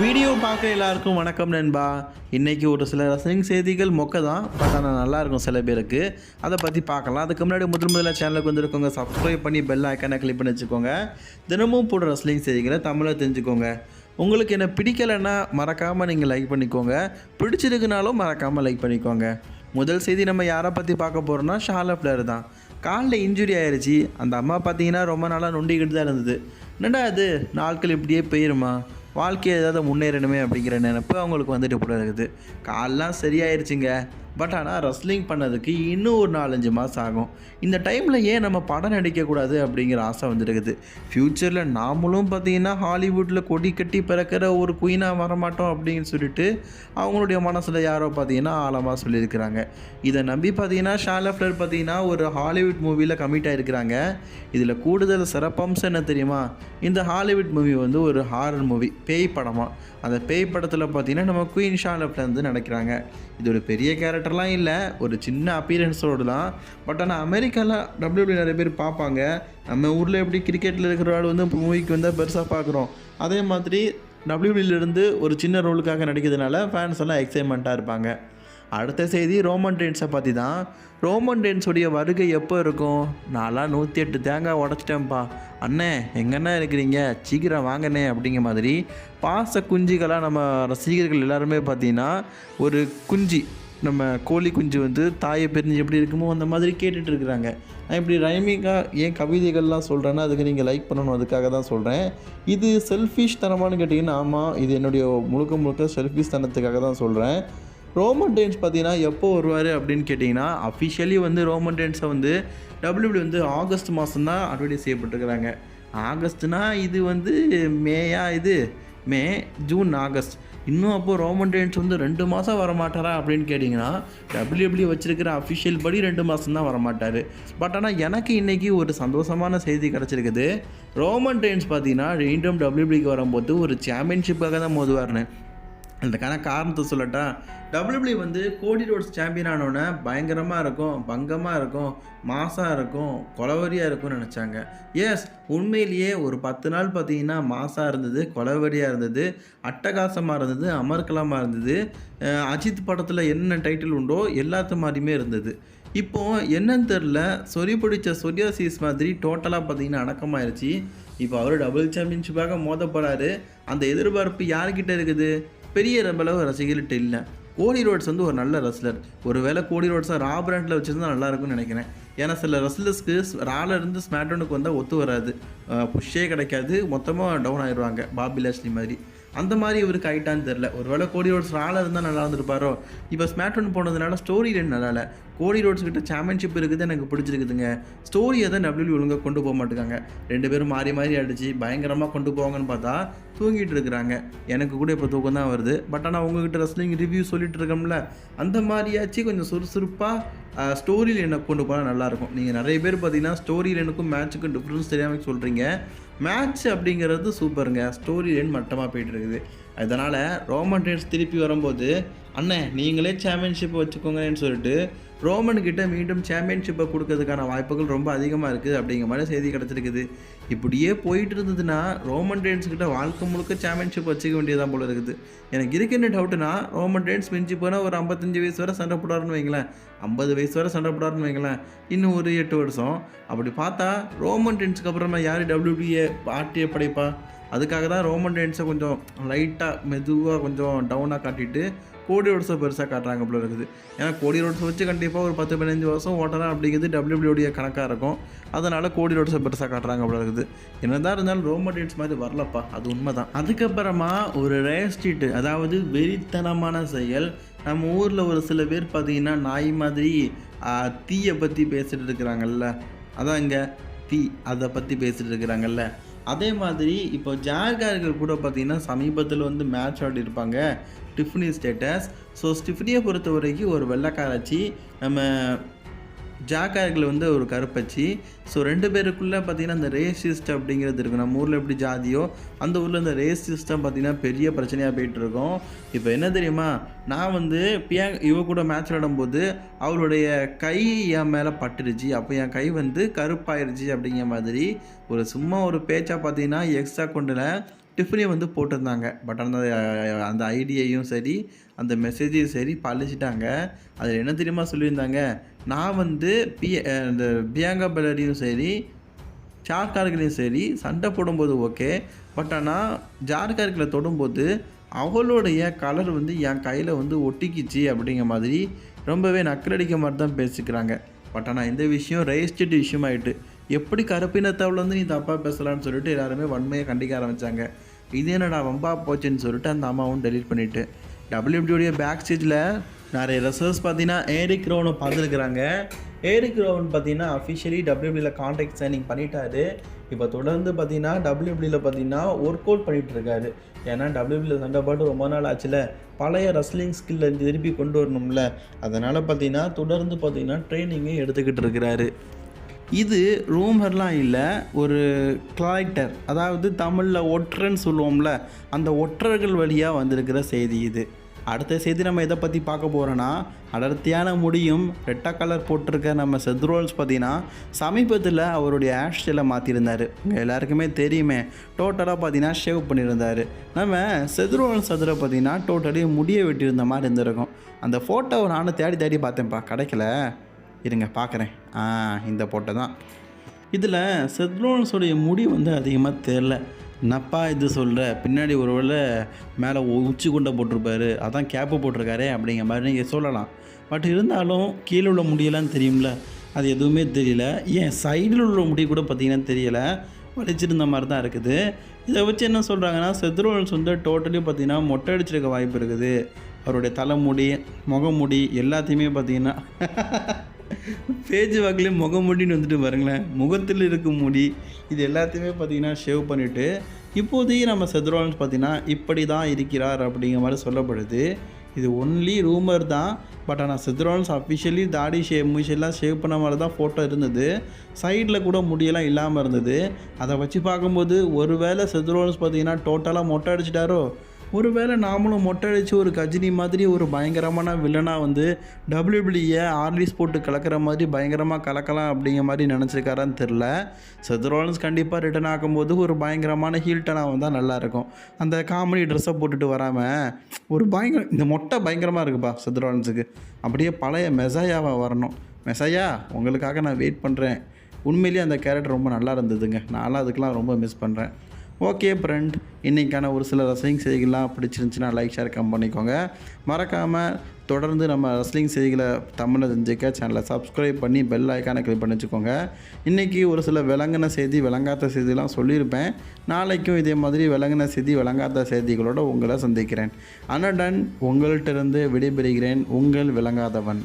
Video பார்க்குற எல்லாருக்கும் வணக்கம் நண்பா. இன்றைக்கி ஒரு சில ரசனிங் செய்திகள் மொக்க தான் பட் ஆனால் நல்லாயிருக்கும் சில பேருக்கு. அதை பற்றி பார்க்கலாம். அதுக்கு முன்னாடி முதல் முதல்ல சேனலுக்கு வந்துருக்கோங்க சப்ஸ்கிரைப் பண்ணி பெல் ஐக்கானை கிளிக் பண்ணி வச்சுக்கோங்க. தினமும் போடுற ரசனிங் செய்திகளை தமிழில் தெரிஞ்சுக்கோங்க. உங்களுக்கு என்ன பிடிக்கலைன்னா மறக்காமல் நீங்கள் லைக் பண்ணிக்கோங்க. பிடிச்சிருக்குனாலும் மறக்காமல் லைக் பண்ணிக்கோங்க. முதல் செய்தி நம்ம யாரை பற்றி பார்க்க போகிறோம்னா ஷாலா ஃப்ளர் தான். காலில் இன்ஜுரி ஆயிடுச்சு அந்த அம்மா பார்த்தீங்கன்னா ரொம்ப நாளாக நொண்டிக்கிட்டு தான் இருந்தது. என்னடா அது நாட்கள் இப்படியே போயிருமா? வாழ்க்கையை ஏதாவது முன்னேறணுமே அப்படிங்கிற நினப்பு அவங்களுக்கு வந்துட்டு போல இருக்குது. கால்லாம் சரியாயிருச்சுங்க. பட் ஆனால் ரெஸ்லிங் பண்ணதுக்கு இன்னும் ஒரு நாலஞ்சு மாதம் ஆகும். இந்த டைமில் ஏன் நம்ம படம் நடிக்கக்கூடாது அப்படிங்கிற ஆசை வந்துருக்குது. ஃப்யூச்சரில் நாமளும் பார்த்தீங்கன்னா ஹாலிவுட்டில் கொடி கட்டி பிறக்கிற ஒரு குயினாக வரமாட்டோம் அப்படின்னு சொல்லிட்டு அவங்களுடைய மனசில் யாரோ பார்த்தீங்கன்னா ஆழமாக சொல்லியிருக்கிறாங்க. இதை நம்பி பார்த்தீங்கன்னா ஷாலஃப்டர் பார்த்தீங்கன்னா ஒரு ஹாலிவுட் மூவியில் கமிட் ஆகிருக்கிறாங்க இதில் கூடுதல் சிறப்பம்சம் என்ன தெரியுமா? இந்த ஹாலிவுட் மூவி வந்து ஒரு ஹாரர் மூவி பேய் படமாக அந்த பேய் படத்தில் பார்த்தீங்கன்னா நம்ம குயின் ஷாலப்ல வந்து நடக்கிறாங்க. இது ஒரு பெரிய கேரக்டர்லாம் இல்லை. ஒரு சின்ன அப்பியரன்ஸோடு தான். பட் ஆனால் அமெரிக்காவில் டபிள்யூபிள்யூ நிறைய பேர் பார்ப்பாங்க. நம்ம ஊரில் எப்படி கிரிக்கெட்டில் இருக்கிற ஆள் வந்து மூவிக்கு வந்தால் பெருசாக பார்க்குறோம். அதே மாதிரி டபிள்யூபிள்யூலேருந்து ஒரு சின்ன ரோலுக்காக நடிக்கிறதுனால ஃபேன்ஸ் எல்லாம் எக்ஸைட்மெண்ட்டாக இருப்பாங்க. அடுத்த செய்தி ரோமன் டென்ஸை பற்றி தான். ரோமன் டென்ஸுடைய வருகை எப்போ இருக்கும்? நான்லாம் நூற்றி எட்டு தேங்காய் உடச்சிட்டேன்ப்பா. அண்ணே எங்கண்ணே இருக்கிறீங்க? சீக்கிரம் வாங்கண்ணே அப்படிங்கிற மாதிரி பாச குஞ்சுகளாக நம்ம ரசிகர்கள் எல்லாருமே பார்த்தீங்கன்னா ஒரு குஞ்சு நம்ம கோழி குஞ்சு வந்து தாயை பிரிஞ்சு எப்படி இருக்குமோ அந்த மாதிரி கேட்டுட்டு இருக்கிறாங்க. நான் இப்படி ரைமிங்காக ஏன் கவிதைகள்லாம் சொல்கிறேன்னா அதுக்கு நீங்கள் லைக் பண்ணணும் அதுக்காக தான் சொல்கிறேன் இது செல்ஃபிஷ் தனமானு கேட்டிங்கன்னா ஆமாம் இது என்னுடைய முழுக்க முழுக்க செல்ஃபிஷ் தனத்துக்காக தான் சொல்கிறேன் ரோமன் டென்ஸ் பார்த்தீங்கன்னா எப்போ வருவார் அப்படின்னு கேட்டிங்கன்னா அஃபிஷியலி வந்து ரோமன் டென்ஸை வந்து டபிள்யூபிள்யூ வந்து ஆகஸ்ட் மாதம் தான் அட்வர்டைஸ் செய்யப்பட்டிருக்கிறாங்க. ஆகஸ்ட்னா இது வந்து மேயா இது? May June August. இன்னும் அப்போது ரோமன் டென்ஸ் வந்து ரெண்டு மாதம் வரமாட்டாரா அப்படின்னு கேட்டிங்கன்னா டபிள்யூபிள்யூ வச்சிருக்கிற அஃபிஷியல் படி ரெண்டு மாதம் தான் வரமாட்டார். பட் ஆனால் எனக்கு இன்றைக்கி ஒரு சந்தோஷமான செய்தி கிடச்சிருக்குது. ரோமன் டென்ஸ் பார்த்தீங்கன்னா மீண்டும் டபிள்யூபிள்யூக்கு வரும்போது ஒரு சாம்பியன்ஷிப்பாக தான் மோதுவார்னு அதுக்கான காரணத்தை சொல்லட்டா டபிள்யூபிள்யூ வந்து கோடி ரோட்ஸ் சாம்பியன் ஆனோடனே பயங்கரமாக இருக்கும் பங்கமாக இருக்கும் மாசாக இருக்கும் கொலவரியாக இருக்கும்னு நினச்சாங்க. எஸ் உண்மையிலேயே ஒரு பத்து நாள் பார்த்தீங்கன்னா மாசாக இருந்தது கொலவரியாக இருந்தது அட்டகாசமாக இருந்தது அமர்கலமாக இருந்தது. அஜித் படத்தில் என்ன டைட்டில் உண்டோ எல்லாத்து மாதிரியுமே இருந்தது. இப்போது என்னன்னு தெரில சொறி பிடிச்ச சொரியாசிஸ் மாதிரி டோட்டலாக பார்த்தீங்கன்னா அடக்கமாயிருச்சு. இப்போ அவர் டபுள் சாம்பியன்ஷிப்பாக மோத போகிறாரு அந்த எதிர்பார்ப்பு யார்கிட்ட இருக்குது? பெரிய ரம்பளவு ரசிகர்கிட்ட இல்லை. கோடி ரோட்ஸ் வந்து ஒரு நல்ல ரஸ்லர் ஒருவேளை கோடி ரோட்ஸாக ரா பிராண்டில் வச்சுருந்தா நல்லா இருக்கும்னு நினைக்கிறேன். ஏன்னா சில ரஸ்லர்ஸ்க்கு ராலேருந்து ஸ்மாட்டோனுக்கு வந்தால் ஒத்து வராது. புஷ்ஷே கிடைக்காது. மொத்தமாக டவுன் ஆயிடுவாங்க. பாபி லாஸ்லி மாதிரி. அந்த மாதிரி இவருக்கு ஆயிட்டான்னு தெரில ஒருவேளை கோடி ரோட்ஸ் ரால இருந்தால் நல்லா இருந்திருப்பாரோ? இப்போ ஸ்மாட்டோன் போனதுனால ஸ்டோரி ரெண்டு நல்லா இல்லை. கோடி ரோட்ஸ் கிட்ட சாம்பியன்ஷிப் இருக்குது எனக்கு பிடிச்சிருக்குதுங்க. ஸ்டோரியை தான் டபிள்யூ ஒழுங்காக கொண்டு போக மாட்டேங்காங்க ரெண்டு பேரும் மாறி மாறி அடிச்சு பயங்கரமாக கொண்டு போவாங்கன்னு பார்த்தா தூங்கிட்டு இருக்கிறாங்க எனக்கு கூட இப்போ தூக்கம் தான் வருது. பட் ஆனால் உங்ககிட்ட ரெஸ்லிங் ரிவ்யூ சொல்லிட்டு இருக்கோம்ல அந்த மாதிரியாச்சும் கொஞ்சம் சுறுசுறுப்பாக ஸ்டோரி லைனை கொண்டு போனால் நல்லாயிருக்கும். நீங்கள் நிறைய பேர் பார்த்தீங்கன்னா ஸ்டோரி லைனுக்கும் மேட்ச்சுக்கும் டிஃப்ரென்ஸ் தெரியாமல் சொல்கிறீங்க மேட்ச் அப்படிங்கிறது சூப்பருங்க ஸ்டோரி லைன் மட்டமாக போயிட்டு இருக்குது அதனால் ரோமன் டென்ஸ் திருப்பி வரும்போது அண்ணே நீங்களே சாம்பியன்ஷிப் வச்சுக்கோங்கன்னு சொல்லிட்டு ரோமன் கிட்ட மீண்டும் சாம்பியன்ஷிப்பை கொடுக்கறதுக்கான வாய்ப்புகள் ரொம்ப அதிகமாக இருக்குது அப்படிங்கிற மாதிரி செய்தி கிடச்சிருக்குது. இப்படியே போயிட்டு இருந்ததுன்னா ரோமன் டென்ஸ் வாழ்க்கை முழுக்க சாம்பியன்ஷிப் வச்சுக்க வேண்டியதான் போல இருக்குது. எனக்கு இருக்கு என்ன டவுட்டுனா ரோமன் டென்ஸ் மிஞ்சி போனால் ஒரு ஐம்பத்தஞ்சு வயசு வரை சண்டை போடாருன்னு வைங்களேன். ஐம்பது வயசு வரை சண்டை போடாருன்னு வைங்களேன். இன்னும் ஒரு எட்டு வருஷம். அப்படி பார்த்தா ரோமன் டென்ஸ்க்கு அப்புறமா யார் டபிள்யூபிஏ ஆட்டிய படைப்பா? அதுக்காக தான் ரோமன் டென்ஸை கொஞ்சம் லைட்டாக மெதுவாக கொஞ்சம் டவுனாக காட்டிட்டு கோடி ரோட்ஸை பெருசாக காட்டுறாங்க போல இருக்குது. ஏன்னா கோடி ரோட்ஸை வச்சு கண்டிப்பாக ஒரு பத்து பதினஞ்சு வருஷம் ஓட்டலாம் அப்படிங்கிறது டபிள்யூபிள்யூடைய கணக்காக இருக்கும். அதனால் கோடி ரோட்ஸை பெருசாக காட்டுறாங்க போல இருக்குது. என்னதான் இருந்தாலும் ரோமன் ரேட்ஸ் மாதிரி வரலப்பா. அது உண்மை தான் அதுக்கப்புறமா ஒரு ரேஸ்ட்ரீட்டு அதாவது வெறித்தனமான செயல். நம்ம ஊரில் ஒரு சில பேர் பார்த்தீங்கன்னா நாய் மாதிரி தீயை பற்றி பேசிகிட்டு இருக்கிறாங்கல்ல. அதான் இங்கே தீ அதை பற்றி பேசிகிட்டு இருக்கிறாங்கல்ல. அதே மாதிரி இப்போ ஜார்கார்கள் கூட பார்த்தீங்கன்னா சமீபத்தில் வந்து மேட்ச் ஆடி இருப்பாங்க டிஃப்னி ஸ்டேட்டஸ் ஸோ ஸ்டிஃப்னியை பொறுத்த வரைக்கும் ஒரு வெள்ளக்காராச்சி. நம்ம ஜாக்கார்களை வந்து ஒரு கருப்பச்சி. ஸோ ரெண்டு பேருக்குள்ளே பார்த்தீங்கன்னா அந்த ரேசிஸ்ட் அப்படிங்கிறது இருக்கும். நம்ம ஊரில் எப்படி ஜாதியோ அந்த ஊரில் இந்த ரேசிஸ்டம் பார்த்தீங்கன்னா பெரிய பிரச்சனையாக போயிட்டுருக்கோம். இப்போ என்ன தெரியுமா? நான் வந்து பியாங் இவ கூட மேட்ச் விளையாடும்போது அவருடைய கை என் மேலே பட்டுருச்சு. அப்போ என் கை வந்து கருப்பாயிருச்சு அப்படிங்கிற மாதிரி ஒரு சும்மா ஒரு பேச்சாக பார்த்தீங்கன்னா எக்ஸ்ட்ரா கொண்டில் டிஃபனி வந்து போட்டிருந்தாங்க. பட் அந்த அந்த ஐடியையும் சரி அந்த மெசேஜையும் சரி பழிச்சிட்டாங்க. அதில் என்ன தெரியுமா சொல்லியிருந்தாங்க? நான் வந்து பி இந்த பியாங்கா பெலரியும் சரி ஜார்கார்களையும் சரி சண்டை போடும்போது ஓகே. பட் ஆனால் ஜார்கார்களை தொடும்போது அவளுடைய கலர் வந்து என் கையில் வந்து ஒட்டிக்கிச்சு அப்படிங்கிற மாதிரி ரொம்பவே நக்கலடிக்க மாதிரி தான் பேசிக்கிறாங்க. பட் ஆனால் இந்த விஷயம் ரெஜிஸ்டர்ட் ஆகிட்டு எப்படி கருப்பினத்தவள் வந்து நீ தப்பாக பேசலான்னு சொல்லிட்டு எல்லாருமே வன்மையை கண்டிக்க ஆரம்பித்தாங்க இது என்னடா வம்பா போச்சுன்னு சொல்லிட்டு அந்த அம்மாவும் டெலீட் பண்ணிவிட்டு டபிள்யூபிடியோடைய பேக் ஸ்டேஜில் நிறைய ரெசர்ஸ் பார்த்தீங்கன்னா ஏரிக் ரோனை பார்த்துருக்குறாங்க. ஏரிக் ரோவன் பார்த்தீங்கன்னா அஃபிஷியலி டபிள்யூபியில் கான்ட்ராக்ட் சைனிங் பண்ணிட்டாரு. இப்போ தொடர்ந்து பார்த்தீங்கன்னா டபிள்யூபியில் பார்த்தீங்கன்னா ஒர்க் அவுட் பண்ணிகிட்டு இருக்காரு ஏன்னா டபிள்யூபியில் சண்டை பாட்டு ரொம்ப நாள் ஆச்சுல. பழைய ரஸ்லிங் இருந்து திருப்பி கொண்டு வரணும்ல. அதனால் பார்த்தீங்கன்னா தொடர்ந்து பார்த்தீங்கன்னா ட்ரைனிங்கும் எடுத்துக்கிட்டு இருக்கிறாரு. இது ரூமர்லாம் இல்லை. ஒரு கிளாக்டர் அதாவது தமிழில் ஒற்றன்னு சொல்லுவோம்ல. அந்த ஒற்றர்கள் வழியாக வந்திருக்கிற செய்தி இது. அடுத்த செய்தி நம்ம எதை பற்றி பார்க்க போகிறோன்னா அடர்த்தியான முடியும் ரெட்டா கலர் போட்டிருக்க நம்ம செத்ரோல்ஸ் பார்த்தீங்கன்னா சமீபத்தில் அவருடைய ஹேர் ஸ்டைலை மாற்றிருந்தார் எல்லாருக்குமே தெரியுமே டோட்டலாக பார்த்தீங்கன்னா ஷேவ் பண்ணியிருந்தார். நம்ம செத்ரோல்ஸ் அதில் பார்த்தீங்கன்னா டோட்டலி முடியை வெட்டியிருந்த மாதிரி இருந்திருக்கும். அந்த ஃபோட்டோவை நானும் தேடி தேடி பார்த்தேன்ப்பா. கிடைக்கல. இருங்க பார்க்குறேன். ஆ இந்த ஃபோட்டோ தான். இதில் செத்ரோல்ஸோடைய முடி வந்து அதிகமாக தெரில நப்பா இது சொல்கிற பின்னாடி ஒரு வேளை மேலே உச்சி குண்டை போட்டிருப்பாரு. அதான் கேப்பு போட்டிருக்காரே அப்படிங்கிற மாதிரி நீங்கள் சொல்லலாம். பட் இருந்தாலும் கீழே உள்ள முடியெல்லாம் தெரியும்ல? அது எதுவுமே தெரியல. ஏன் சைடில் உள்ள முடி கூட பார்த்தீங்கன்னா தெரியலை. வலிச்சிருந்த மாதிரி தான் இருக்குது. இதை வச்சு என்ன சொல்கிறாங்கன்னா செத்ரோல்ஸ் வந்து டோட்டலி பார்த்தீங்கன்னா மொட்டை அடிச்சிருக்க வாய்ப்பு இருக்குது. அவருடைய தலைமுடி முகமுடி எல்லாத்தையுமே பார்த்தீங்கன்னா பேஜ் வாக்கிலே முகமுடின்னு வந்துட்டு பாருங்களேன். முகத்தில் இருக்கும் முடி இது எல்லாத்தையுமே பார்த்தீங்கன்னா ஷேவ் பண்ணிவிட்டு இப்போதைக்கு நம்ம செத்ரோலன்ஸ் பார்த்தீங்கன்னா இப்படி தான் இருக்கிறார் அப்படிங்கிற மாதிரி சொல்லப்படுது. இது ஒன்லி ரூமர் தான். பட் ஆனால் செத்ரோலன்ஸ் அஃபிஷியலி தாடி ஷே மூஷெல்லாம் ஷேவ் பண்ண மாதிரி தான் ஃபோட்டோ இருந்தது. சைடில் கூட முடியெல்லாம் இல்லாமல் இருந்தது. அதை வச்சு பார்க்கும்போது ஒருவேளை செத்ரோலன்ஸ் பார்த்தீங்கன்னா டோட்டலாக மொட்டை அடிச்சிட்டாரோ? ஒருவேளை நாமளும் மொட்டடிச்சு ஒரு கஜினி மாதிரி ஒரு பயங்கரமான வில்லனாக வந்து டபிள்யூபிள்யூஏ ஆர்லிஸ் போட்டு கலக்கிற மாதிரி பயங்கரமாக கலக்கலாம் அப்படிங்கிற மாதிரி நினச்சிருக்காரான்னு தெரில செத்ரோலன்ஸ் கண்டிப்பாக ரிட்டர்ன் ஆகும்போது ஒரு பயங்கரமான ஹீல்டனாக வந்தால் நல்லாயிருக்கும் அந்த காமெடி ட்ரெஸ்ஸை போட்டுட்டு வராமல் ஒரு பயங்கர இந்த மொட்டை பயங்கரமாக இருக்குப்பா செத்ரோலன்ஸுக்கு அப்படியே பழைய மெசாயாவாக வரணும். மெசையா உங்களுக்காக நான் வெயிட் பண்ணுறேன் உண்மையிலேயே அந்த கேரக்டர் ரொம்ப நல்லா இருந்ததுங்க. நான்லாம் அதுக்கெலாம் ரொம்ப மிஸ் பண்ணுறேன் ஓகே ஃப்ரெண்ட் இன்றைக்கான ஒரு சில ரசலிங் செய்திகள்லாம் பிடிச்சிருந்துச்சுன்னா லைக் ஷேர் கம் பண்ணிக்கோங்க. மறக்காமல் தொடர்ந்து நம்ம ரஸ்லிங் செய்திகளை தமிழில் தெரிஞ்சுக்க சேனலை சப்ஸ்கிரைப் பண்ணி பெல் ஐக்கானை கிளிக் பண்ணி வச்சுக்கோங்க. இன்றைக்கி ஒரு சில விளங்கின செய்தி விளங்காத செய்திலாம் சொல்லியிருப்பேன். நாளைக்கும் இதே மாதிரி விளங்கின செய்தி விளங்காத செய்திகளோடு உங்களை சந்திக்கிறேன். அனடன் உங்கள்கிட்ட இருந்து விடைபெறுகிறேன். உங்கள் விளங்காதவன்.